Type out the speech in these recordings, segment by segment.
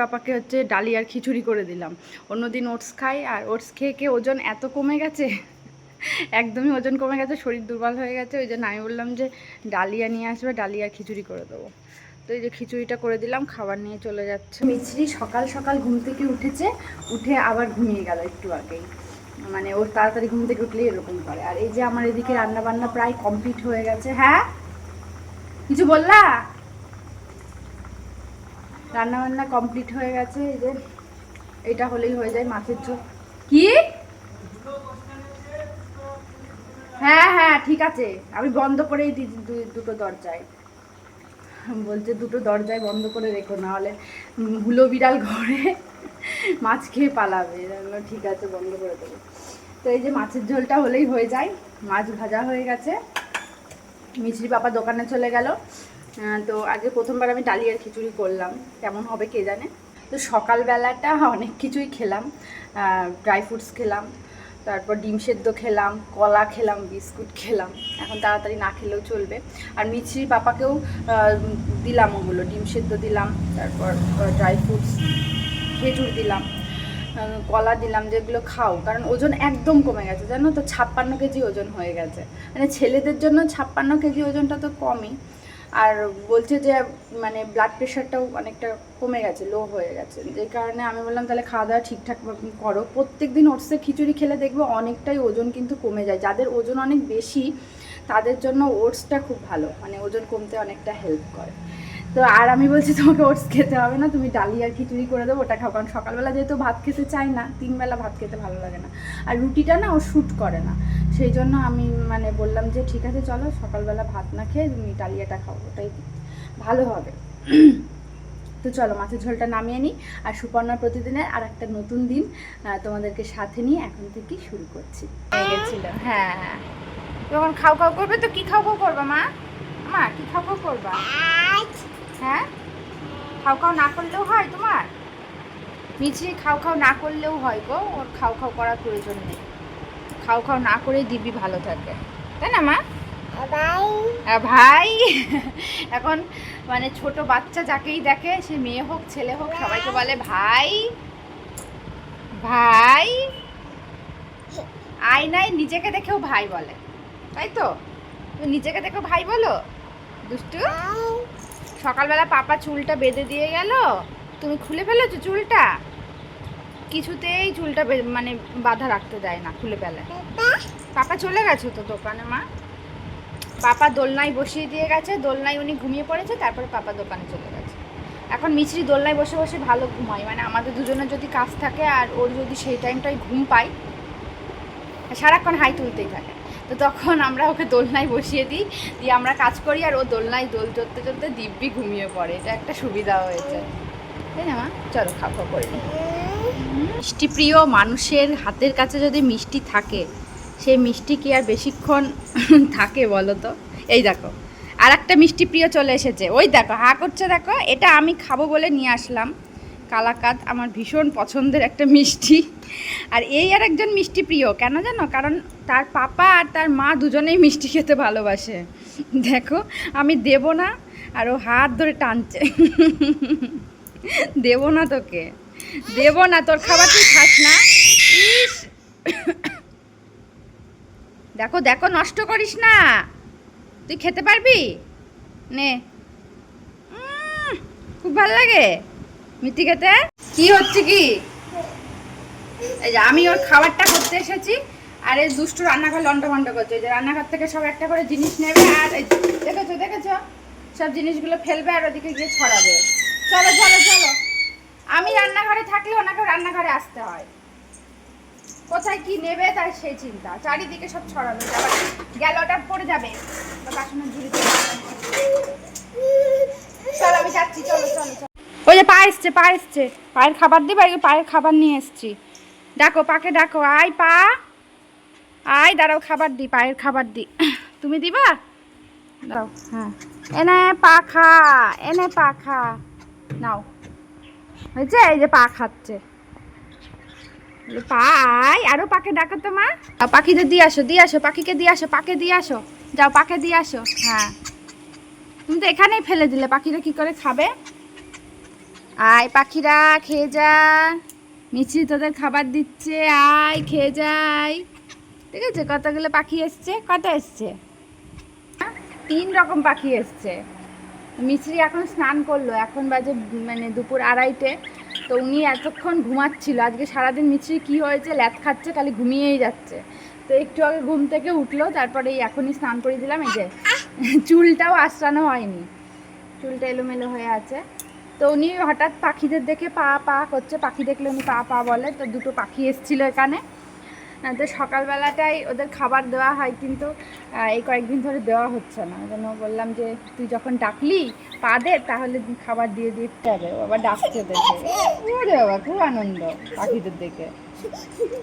পাপাকে হচ্ছে ডালিয়ার খিচুড়ি করে দিলাম। অন্যদিন ওটস খাই আর ওটস খেয়ে খেয়ে ওজন এত কমে গেছে, একদমই ওজন কমে গেছে, শরীর দুর্বল হয়ে গেছে, ওই জন্য আমি বললাম যে ডালিয়া নিয়ে আসবে ডালিয়ার খিচুড়ি করে দেবো। তো এই যে খিচুড়িটা করে দিলাম, খাবার নিয়ে চলে যাচ্ছে। মিছরি সকাল সকাল ঘুম থেকে উঠেছে, উঠে আবার ঘুমিয়ে গেল একটু আগেই। মানে ওর তাড়াতাড়ি ঘুম থেকে উঠলেই এরকম করে। আর এই যে আমার এদিকে রান্না বান্না প্রায় কমপ্লিট হয়ে গেছে। হ্যাঁ? কিছু বললা? রান্না বান্না কমপ্লিট হয়ে গেছে এই যে এটা হলেই হয়ে যায় মাছের ঝোল। কি? হ্যাঁ হ্যাঁ ঠিক আছে। আমি বন্ধ করেই দিই দুটো দরজায়। বলছে দুটো দরজায় বন্ধ করে রেখো না হলে বিড়াল ঘরে মাছ খেয়ে পালাবে। ঠিক আছে বন্ধ করে দেবো। তো এই যে মাছের ঝোলটা হলেই হয়ে যায়। মাছ ভাজা হয়ে গেছে। মিছরি বাবা দোকানে চলে গেল। তো আগে প্রথমবার আমি ডালিয়ার খিচুড়ি করলাম। কেমন হবে কে জানে? তো সকালবেলাটা অনেক কিছুই খেলাম। ড্রাই ফ্রুটস খেলাম, তারপর ডিম সেদ্ধ খেলাম, কলা খেলাম, বিস্কুট খেলাম। এখন তাড়াতাড়ি না খেলেও চলবে। আর মিছরি পাপাকেও দিলাম ওগুলো, ডিম সেদ্ধ দিলাম, তারপর ড্রাই ফ্রুটস খেজুর দিলাম কলা দিলাম, যেগুলো খাও। কারণ ওজন একদম কমে গেছে, জানো তো? ছাপ্পান্ন কেজি ওজন হয়ে গেছে। মানে ছেলেদের জন্য ছাপ্পান্ন কেজি ওজনটা তো কমই। আর বলছে যে মানে ব্লাড প্রেশারটাও অনেকটা কমে গেছে লো হয়ে গেছে। যে কারণে আমি বললাম, তাহলে খাওয়া দাওয়া ঠিকঠাক করো। প্রত্যেক দিন ওটসে খিচুড়ি খেলে দেখবে অনেকটাই ওজন কিন্তু কমে যায়। যাদের ওজন অনেক বেশি, তাদের জন্য ওটসটা খুব ভালো। মানে ওজন কমতে অনেকটা হেল্প করে। তো আর আমি বলছি, তোমাকে ওটস খেতে হবে না, তুমি ডালি আর খিচুড়ি করে দেবো, ওটা খাও। কারণ সকালবেলা যেহেতু ভাত খেতে চাই না, তিনবেলা ভাত খেতে ভালো লাগে না। আর রুটিটা না ও শ্যুট করে না। সেই জন্য আমি মানে বললাম যে ঠিক আছে চলো সকালবেলা ভাত না খেয়ে তুমি ডালিয়াটা খাও। ওটাই ভালো হবে। তো চলো মাছের ঝোলটা নামিয়ে নিই। আর সুপর্ণা প্রতিদিনের আর একটা নতুন দিন তোমাদেরকে সাথে নিয়ে এখন থেকে শুরু করছি। হয়ে গেছিল? হ্যাঁ হ্যাঁ। যখন খাও খাও করবে তো? কি খাও খাও করবা মা? মা কি খাও খাও করবা? হ্যাঁ? খাও খাও না করলেও হয় তোমার? মিছরি খাও খাও না করলেও হয় গো। ওর খাও খাও করার প্রয়োজন নেই। খাও খাও না করেই দিবি ভালো থাকে। তাই না মা? ভাই? এখন মানে ছোট বাচ্চা যাকেই দেখে সে মেয়ে হোক ছেলে হোক সবাইকে বলে ভাই ভাই। আয়নায় নিজেকে দেখেও ভাই বলে। তাই তো? তুমি নিজেকে দেখো ভাই বলো দুষ্টু। সকালবেলা পাপা চুলটা বেঁধে দিয়ে গেল। তুমি খুলে ফেলেছো চুলটা? কিছুতেই চুলটা মানে বাধা রাখতে দেয় না খুলে ফেলে। পাপা চলে গেছো তো দোকানে, মা? পাপা দোলনায় বসিয়ে দিয়ে গেছে, দোলনায় উনি ঘুমিয়ে পড়েছে, তারপরে পাপা দোকানে চলে গেছে। এখন মিছরি দোলনায় বসে বসে ভালো ঘুমায় মানে আমাদের দুজনের যদি কাজ থাকে আর ওর যদি সেই টাইমটাই ঘুম পায়, সারাক্ষণ হাই তুলতেই থাকে। তো তখন আমরা ওকে দোলনায় বসিয়ে দিই, দিয়ে আমরা কাজ করি আর ও দোলনায় দোল চড়তে চড়তে দিব্যি ঘুমিয়ে পড়ে। এটা একটা সুবিধা হয়েছে। তাই না, মা? চলো খাও খাও করে নিই। মিষ্টি প্রিয় মানুষের হাতের কাছে যদি মিষ্টি থাকে, সেই মিষ্টি কি আর বেশিক্ষণ থাকে বলো তো? এই দেখো আর একটা মিষ্টি প্রিয় চলে এসেছে। ওই দেখো, হা করছে দেখো, এটা আমি খাব বলে নিয়ে আসলাম। কালাকাত আমার ভীষণ পছন্দের একটা মিষ্টি। আর এই আর একজন মিষ্টি প্রিয় কেন জানো? কারণ তার পাপা আর তার মা দুজনেই মিষ্টি খেতে ভালোবাসে। দেখো, আমি দেব না, আর ও হাত ধরে টানছে। দেব না তোকে। দেব না, তোর খাবার তুই খাস না। দেখো দেখো, নষ্ট করিস না। তুই খেতে পারবি? নে। খুব ভালো লাগে। মিষ্টি খেতে? কি হচ্ছে কি? এই যে, আমি ওর খাবারটা করতে এসেছি, আর এই দুষ্টু রান্নাঘর লন্ডা ভন্ড করছে যে, রান্নাঘর থেকে সব একটা করে জিনিস নেবে, আর দেখেছ দেখেছ? সব জিনিসগুলো ফেলবে, আর ওদিকে গিয়ে ছড়াবে। চলো চলো চলো। আমি রান্নাঘরে থাকলে ওনাকে রান্নাঘরে আসতে হয়। কোথায় কি নেবে তার সেই চিন্তা। চারিদিকে সব ছড়ানো যাবে গেল ওটা পড়ে যাবে। বাসনের ঝুড়িতে চলো, আমি যাচ্ছি। চলো চলো চলো। ওই যে পা এসছে পা এসছে। পায়ের খাবার দিবা? এই পায়ের খাবার নিয়ে এসছি। ডাকো, পাকে ডাকো। আয়, পা। আয়, দাঁড়াও, খাবার দি, পায়ের খাবার দি। তুমি দিবা? দাও হ্যাঁ। এনে পাখা এনে পাখা নাও। হয়েছে এই যে পা খাচ্ছে। বলে, পা আয় আরও পাকে ডাকো তো মা। পাখিদের দিয়ে আসো দিয়ে আসো পাখিকে দিয়ে আসো পাকে দিয়ে আসো। যাও পাকে দিয়ে আসো। হ্যাঁ। তুমি তো এখানেই ফেলে দিলে পাখিরা কি করে খাবে? আয় পাখিরা খেয়ে যা। মিছি তোদের খাবার দিচ্ছে আয় খেয়ে যাই। ঠিক আছে কতগুলো পাখি এসছে? কত এসছে? তিন রকম পাখি এসছে। মিছরি এখন স্নান করল, এখন বাজে মানে দুপুর আড়াইটে। তো উনি এতক্ষণ ঘুমাচ্ছিল, আজকে সারাদিন মিছরি কি হয়েছে ল্যাদ খাচ্ছে, খালি ঘুমিয়েই যাচ্ছে। তো একটু আগে ঘুম থেকে উঠল, তারপরে এই এখনই স্নান করে দিলাম, এই যে চুলটাও আশ্রানো হয়নি। চুলটা এলোমেলো হয়ে আছে। তো উনি হঠাৎ পাখিদের দেখে পা পা করছে, পাখি দেখলে উনি পা পা বলে, তো দুটো পাখি এসেছিল এখানে। তো সকালবেলাটাই ওদের খাবার দেওয়া হয় কিন্তু এই কয়েকদিন ধরে দেওয়া হচ্ছে না। জন্য বললাম যে তুই যখন ডাকলি পা দে তাহলে খাবার দিয়ে দিতে হবে। আবার ডাকছে দেখে। ওরে বাবা খুব আনন্দ পাখিদের দেখে।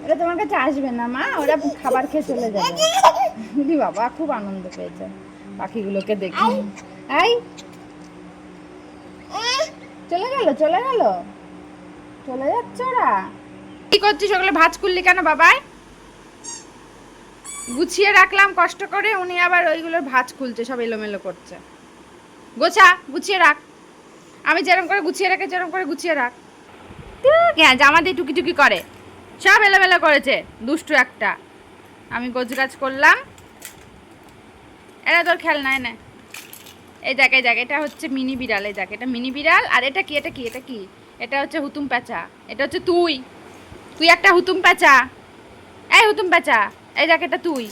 ওরা তোমার কাছে আসবে না মা? ওরা খাবার খেয়ে চলে যাবে। দি বাবা খুব আনন্দ পেয়েছে পাখিগুলোকে দেখে। এই চলে গেল চলে গেল। চলে যাচ্ছে ওরা। কি করছিস? ওগুলো ভাজ করলি কেন বাবাই? গুছিয়ে রাখলাম, কষ্ট করে উনি আবার ওইগুলোর ভাজ খুলছে, সব এলোমেলো করছে। গোছা, গুছিয়ে রাখ। আমি যেরকম করে গুছিয়ে রাখে যেরকম করে গুছিয়ে রাখ। হ্যাঁ জামা দিয়ে টুকি টুকি করে। সব এলোমেলো করেছে, দুষ্টু একটা। আমি গোছগাছ করলাম। এরা তোর খেলনা না এই দেখ এই দেখ, এটা হচ্ছে মিনি বিড়াল, এই দেখ, এটা মিনি বিড়াল। আর এটা কি এটা কি এটা কি? এটা হচ্ছে হুতুম প্যাঁচা, এটা হচ্ছে তুই। তুই একটা হুতুম প্যাঁচা। এই হুতুম প্যাঁচা। এই দেখ এটা তুই।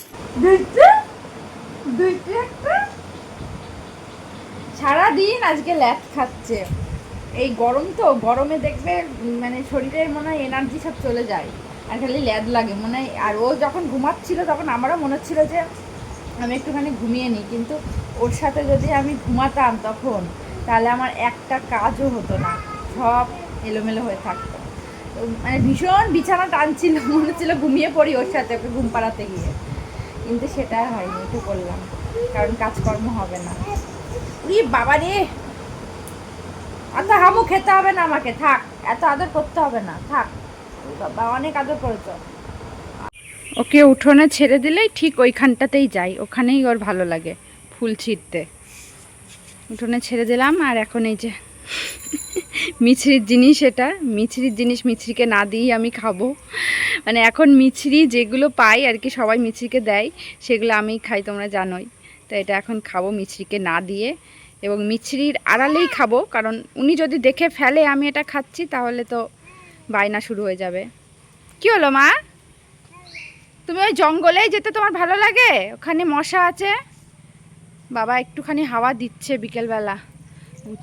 সারাদিন আজকে ল্যাপ খাচ্ছে। এই গরম তো গরমে দেখবে মানে শরীরের মনে হয় এনার্জি সব চলে যায়। আর খালি ল্যাদ লাগে মনে হয় আর ও যখন ঘুমাচ্ছিল তখন আমারও মনে হচ্ছিল যে আমি একটুখানি ঘুমিয়ে নিই। কিন্তু ওর সাথে যদি আমি ঘুমাতাম তখন তাহলে আমার একটা কাজও হতো না। সব এলোমেলো হয়ে থাকতো। মানে ভীষণ বিছানা টানছিল, মনে হচ্ছিল ঘুমিয়ে পড়ি ওর সাথে ওকে ঘুম পাড়াতে গিয়ে। কিন্তু সেটা হয়নি, একটু করলাম, কারণ কাজকর্ম হবে না। উরি বাবা রে! অত হামু খেতে হবে না আমাকে, থাক, এত আদর করতে হবে না, থাক। বাবা, অনেক আদর করেছ। ওকে উঠোনে ছেড়ে দিলেই ঠিক ওইখানটাতেই যাই, ওখানেই ওর ভালো লাগে, ফুল ছিঁড়তে। উঠোনে ছেড়ে দিলাম আর এখন এই যে মিছরির জিনিস এটা। মিছরির জিনিস মিছরিকে না দিয়েই আমি খাব। মানে এখন মিছরি যেগুলো পাই আর কি সবাই মিছরিকে দেয়, সেগুলো আমি খাই, তোমরা জানোই। তো এটা এখন খাব মিছরিকে না দিয়ে এবং মিছরির আড়ালেই খাব, কারণ উনি যদি দেখে ফেলে আমি এটা খাচ্ছি, তাহলে তো বায়না শুরু হয়ে যাবে। কি হলো মা? তুমি ওই জঙ্গলেই যেতে তোমার ভালো লাগে? ওখানে মশা আছে? বাবা একটুখানি হাওয়া দিচ্ছে বিকেলবেলা।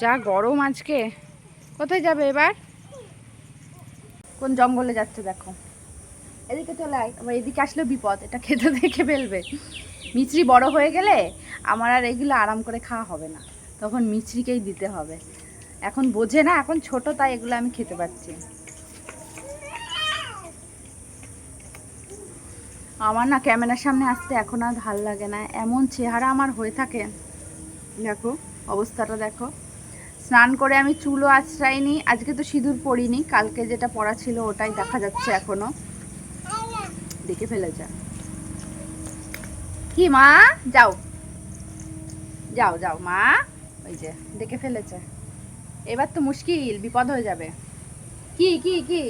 যা গরম আজকে। কোথায় যাবে এবার? কোন জঙ্গলে যাচ্ছে দেখো। এদিকে চলে আয় আবার এদিকে আসলেও বিপদ, এটা খেতে দেখে ফেলবে। মিছরি বড় হয়ে গেলে আমার আর এগুলো আরাম করে খাওয়া হবে না। তখন মিছরিকেই দিতে হবে। এখন বোঝে না, এখন ছোট, তাই এগুলো আমি খেতে পাচ্ছি। আমার না ক্যামেরার সামনে আসতে এখন আর ভালো লাগে না, এমন চেহারা আমার হয়ে থাকে। দেখো, অবস্থাটা দেখো। স্নান করে আমি চুলও আশ্রাইনি আজকে তো সিঁদুর পরিনি, কালকে যেটা পরা ছিল ওটাই দেখা যাচ্ছে এখনও। দেখে ফেলেছে কি মা? যাও। যাও যাও মা। ওই যে, দেখে ফেলেছে। এবার তো মুশকিল, বিপদ হয়ে যাবে। কি কি কি?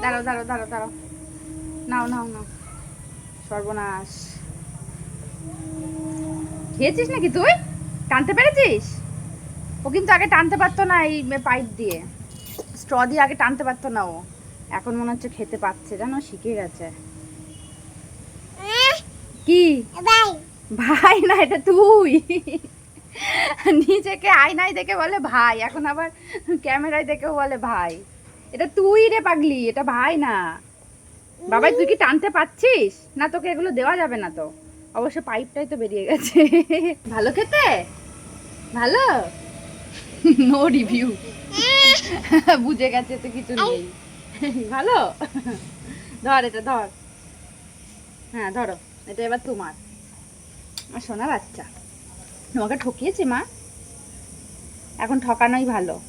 দাঁড়াও দাঁড়াও দাঁড়াও দাঁড়াও। নাও নাও নাও। সর্বনাশ। খেয়েছিস নাকি তুই? টানতে পেরেছিস? ও কিন্তু আগে টানতে পারতো না এই পাইপ দিয়ে। স্ট্র দিয়ে আগে টানতে পারতো না ও। এখন মনে হচ্ছে খেতে পাচ্ছে জানো? শিখে গেছে। কি? ভাই না এটা তুই। নিজেকে আয়নায় দেখে বলে ভাই এখন আবার ক্যামেরায় দেখেও বলে ভাই। এটা তুই রে পাগলি এটা ভাই না। বাবাই তুই কি টানতে পারছিস? না তোকে এগুলো দেওয়া যাবে না তো। অবশ্য পাইপটাই তো বেরিয়ে গেছে। ভালো খেতে? ভালো? নো রিভিউ বুঝে গেছে তো কিছু নেই। ভালো? ধর এটা ধর। হ্যাঁ ধরো। এটা এবার তোমার। আমার সোনা বাচ্চা। তোমাকে ঠকিয়েছে মা। এখন ঠকানোই ভালো।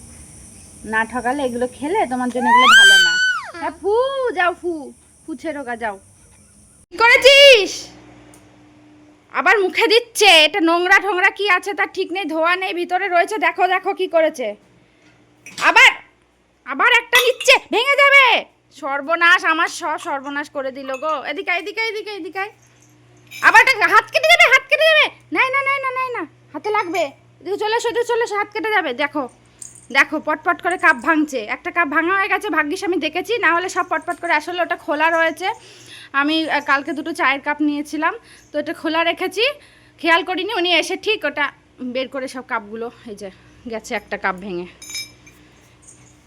না ঠকালে এগুলো খেলে তোমার জন্য এগুলো ভালো না। হ্যাঁ ফু যাও ফু। ফুছে রোগা যাও। কি করেছিস? আবার মুখে দিচ্ছে, এটা নোংরা ঠোংরা কি আছে তার ঠিক নেই, ধোয়া নেই, ভিতরে রয়েছে, দেখো দেখো কি করেছে। আবার আবার একটা নিচ্ছে, ভেঙে যাবে। সর্বনাশ, আমার সব সর্বনাশ করে দিল গো। এদিকে এদিকে এদিকে এদিকে আবার একটা হাত কেটে যাবে, হাত কেটে যাবে। নাই, না নাই না নাই, না, হাতে লাগবে। এদিকে চলে এসো চলে এসো, হাত কেটে যাবে, দেখো। দেখো, পটপট করে কাপ ভাঙছে। একটা কাপ ভাঙা হয়ে গেছে, ভাগ্যিস আমি দেখেছি, না হলে সব পটপট করে আসলে ওটা খোলা রয়েছে। আমি কালকে দুটো চায়ের কাপ নিয়েছিলাম, তো এটা খোলা রেখেছি। খেয়াল করিনি, উনি এসে ঠিক ওটা বের করে সব কাপগুলো, এই যে গেছে একটা কাপ ভেঙে।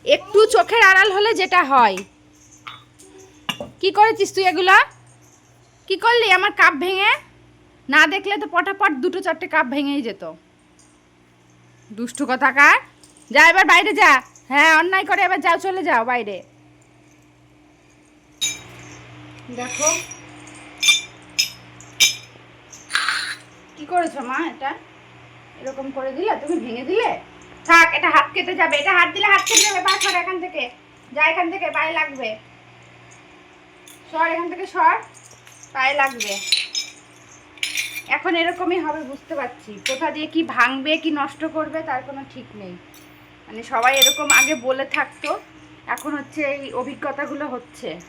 একটু চোখের আড়াল হলে যেটা হয়। কি করেছিস তুই এগুলো? কি করলি? আমার কাপ ভেঙে? না দেখলে তো পটাপট দুটো চারটে কাপ ভেঙেই যেত। দুষ্টু কথাকার যা এবার বাইরে যা। হ্যাঁ অন্যায় করে এবার যাও, চলে যাও বাইরে। দেখো। কি করেছ মা এটা? এরকম করে দিলে? তুমি ভেঙে দিলে? থাক, এটা হাত কেটে যাবে। এটা হাত দিলে হাত কেটে যাবে। পা সর এখান থেকে। যা এখান থেকে, পায়ে লাগবে। সর এখান থেকে, সর। পায়ে লাগবে। এখন এরকমই হবে, বুঝতে পারছি। কোথা দিয়ে কি ভাঙবে, কি নষ্ট করবে, তার কোনো ঠিক নেই। মানে সবাই এরকম আগে বলে থাকতো। এখন হচ্ছে এই অভিজ্ঞতাগুলো হচ্ছে।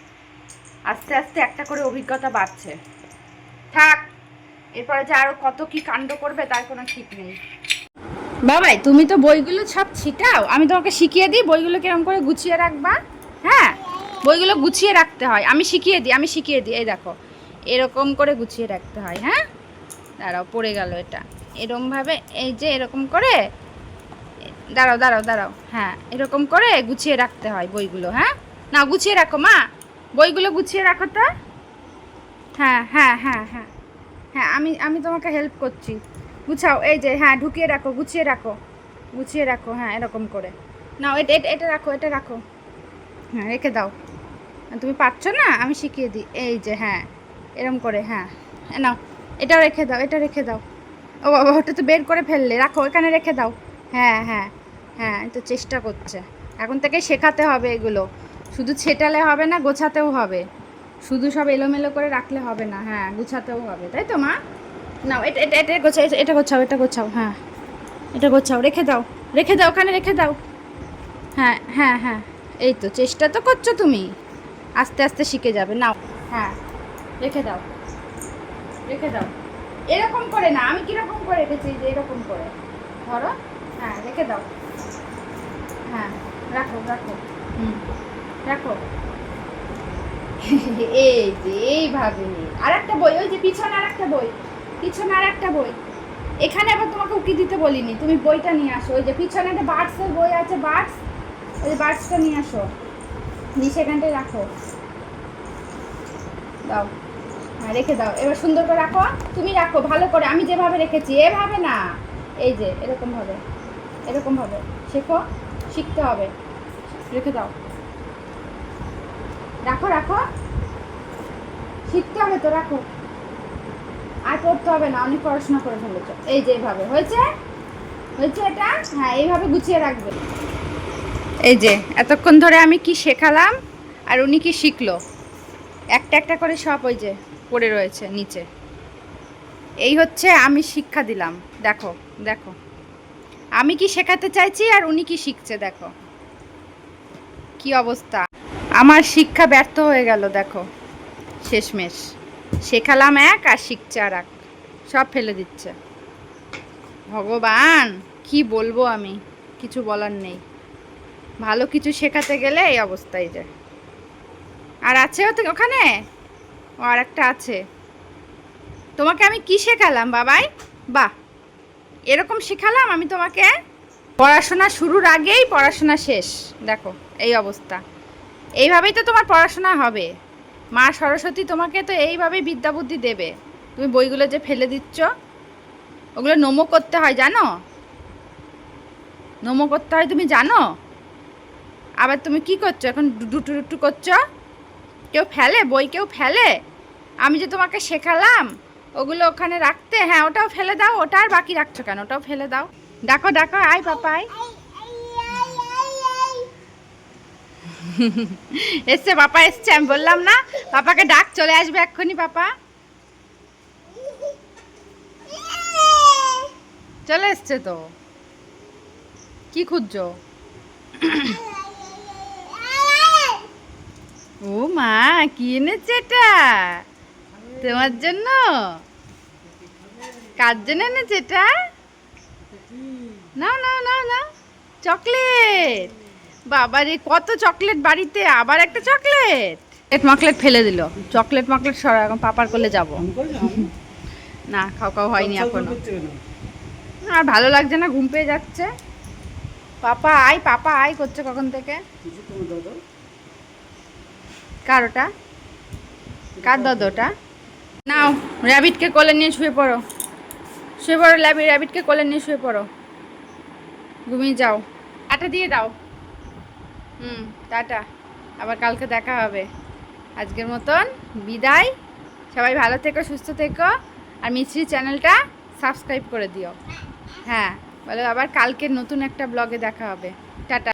আস্তে আস্তে একটা করে অভিজ্ঞতা বাড়ছে। থাক, এরপরে যে আরও কত কি কাণ্ড করবে তার কোনো ঠিক নেই। বাবাই, তুমি তো বইগুলো সব ছিটাও। আমি তোমাকে শিখিয়ে দিই, বইগুলো কীরকম করে গুছিয়ে রাখবা। হ্যাঁ বইগুলো গুছিয়ে রাখতে হয়। আমি শিখিয়ে দিই, আমি শিখিয়ে দিই। এই দেখো, এরকম করে গুছিয়ে রাখতে হয় হ্যাঁ? দাঁড়াও, পড়ে গেল এটা। এরকমভাবে এই যে এরকম করে, দাঁড়াও দাঁড়াও দাঁড়াও। হ্যাঁ এরকম করে গুছিয়ে রাখতে হয় বইগুলো হ্যাঁ? না গুছিয়ে রাখো, মা। বইগুলো গুছিয়ে রাখো তো। হ্যাঁ হ্যাঁ হ্যাঁ হ্যাঁ। হ্যাঁ আমি আমি তোমাকে হেল্প করছি। গুছাও, এই যে হ্যাঁ ঢুকিয়ে রাখো, গুছিয়ে রাখো। গুছিয়ে রাখো হ্যাঁ এরকম করে। নাও, এটা এটা রাখো এটা রাখো। হ্যাঁ রেখে দাও। তুমি পারছ না? আমি শিখিয়ে দিই। এই যে হ্যাঁ এরকম করে হ্যাঁ। নাও এটা রেখে দাও, এটা রেখে দাও। ও বাবা, ওটা তো বের করে ফেললে। রাখো এখানে রেখে দাও। হ্যাঁ হ্যাঁ হ্যাঁ তো চেষ্টা করছে। এখন থেকে শেখাতে হবে এগুলো। শুধু ছেটালে হবে না, গোছাতেও হবে। শুধু সব এলোমেলো করে রাখলে হবে না হ্যাঁ গুছাতেও হবে। তাই তো, মা? নাও, এটা এটা এটা গোছাও এটা গোছাও এটা গোছাও হ্যাঁ। এটা গোছাও, রেখে দাও রেখে দাও, ওখানে রেখে দাও। হ্যাঁ হ্যাঁ হ্যাঁ এই তো, চেষ্টা তো করছ তুমি। আস্তে আস্তে শিখে যাবে, নাও হ্যাঁ রেখে দাও রেখে দাও। এরকম করে না, আমি কীরকম করে রেখেছি যে এরকম করে। ধরো হ্যাঁ রেখে দাও। হ্যাঁ রাখো রাখো। হুম। রাখো। এই যে এইভাবে আর একটা বই, ওই যে পিছনে আর একটা বই, পিছনে আর একটা বই। এখানে আবার তোমাকে উকি দিতে বলিনি। তুমি বইটা নিয়ে আসো। ওই যে পিছনে একটা বার্ডসের বই আছে বার্ডস ওই যে বার্ডসটা নিয়ে আসো। নিয়ে সেখানটায় রাখো। দাও। হ্যাঁ রেখে দাও। এবার সুন্দর করে রাখো। তুমি রাখো, ভালো করে। আমি যেভাবে রেখেছি, এভাবে না। এই যে এরকম ভাবে এরকম ভাবে শেখো, শিখতে হবে। রেখে দাও। রাখো রাখো। শিখতে হবে তো, রাখো। আর পড়তে হবে না, অনেক পড়াশোনা করে ফেলেছো। এই যে এইভাবে হয়েছে? হয়েছে এটা? হ্যাঁ এইভাবে গুছিয়ে রাখবে। এই যে, এতক্ষণ ধরে আমি কি শেখালাম, আর উনি কি শিখলো? একটা একটা করে সব ওই যে পড়ে রয়েছে, নিচে। এই হচ্ছে আমি শিক্ষা দিলাম। দেখো দেখো। আমি কি শেখাতে চাইছি, আর উনি কি শিখছে, দেখো। কি অবস্থা? আমার শিক্ষা ব্যর্থ হয়ে গেল, দেখো। শেষমেশ। শেখালাম এক আর শিখছে আর এক। সব ফেলে দিচ্ছে। ভগবান, কি বলব আমি? কিছু বলার নেই। ভালো কিছু শেখাতে গেলে এই অবস্থায় যায়। আর আছে ওখানে? ও আর একটা আছে। তোমাকে আমি কি শেখালাম, বাবাই? বাহ! এরকম শেখালাম আমি তোমাকে পড়াশোনা শুরুর আগেই পড়াশোনা শেষ। দেখো, এই অবস্থা। এইভাবেই তো তোমার পড়াশোনা হবে। মা সরস্বতী তোমাকে তো এইভাবেই বিদ্যা বুদ্ধি দেবে। তুমি বইগুলো যে ফেলে দিচ্ছ, ওগুলো নমো করতে হয়, জানো? নমো করতে হয়, তুমি জানো? আবার তুমি কি করছ, এখন ডুটু ডুটু করছ? কেউ ফেলে? বই কেউ ফেলে? আমি যে তোমাকে শেখালাম, ওগুলো ওখানে রাখতে হ্যাঁ ওটাও ফেলে দাও, ওটা আর বাকি রাখছো কেন? ওটাও ফেলে দাও। ডাকো ডাকো, আয় পাপা আয় এসছে পাপা এসছে, আমি বললাম না পাপাকে ডাক, চলে আসবে এক্ষুনি পাপা চলে এসছে তো। কি খুঁজছো? ও মা, কি এনেছে এটা? তোমার জন্য? কার জন্য এনেছে এটা? নাও নাও নাও নাও। চকলেট! বাবা রে কত চকলেট বাড়িতে আবার একটা চকলেট? চকলেট মকলেট ফেলে দিল। চকলেট মকলেট সরা এখন পাপার করলে যাব। না খাও খাও হয়নি এখনও। আর ভালো লাগছে না ঘুম পেয়ে যাচ্ছে। পাপা আয় পাপা আয় করছে কখন থেকে? কার ওটা কার দাদা ওটা নাও র্যাবিটকে কোলে নিয়ে শুয়ে পড়ো। শুয়ে পড়ো ল্যাবি র্যাবিটকে কোলে নিয়ে শুয়ে পড়ো। ঘুমিয়ে যাও। টাটা দিয়ে দাও। হুম, টাটা। আবার কালকে দেখা হবে। আজকের মতন বিদায়। সবাই ভালো থেকো, সুস্থ থেকো। আর মিশ্রি চ্যানেলটা সাবস্ক্রাইব করে দিও। হ্যাঁ বলে আবার কালকে নতুন একটা ব্লগে দেখা হবে। টাটা।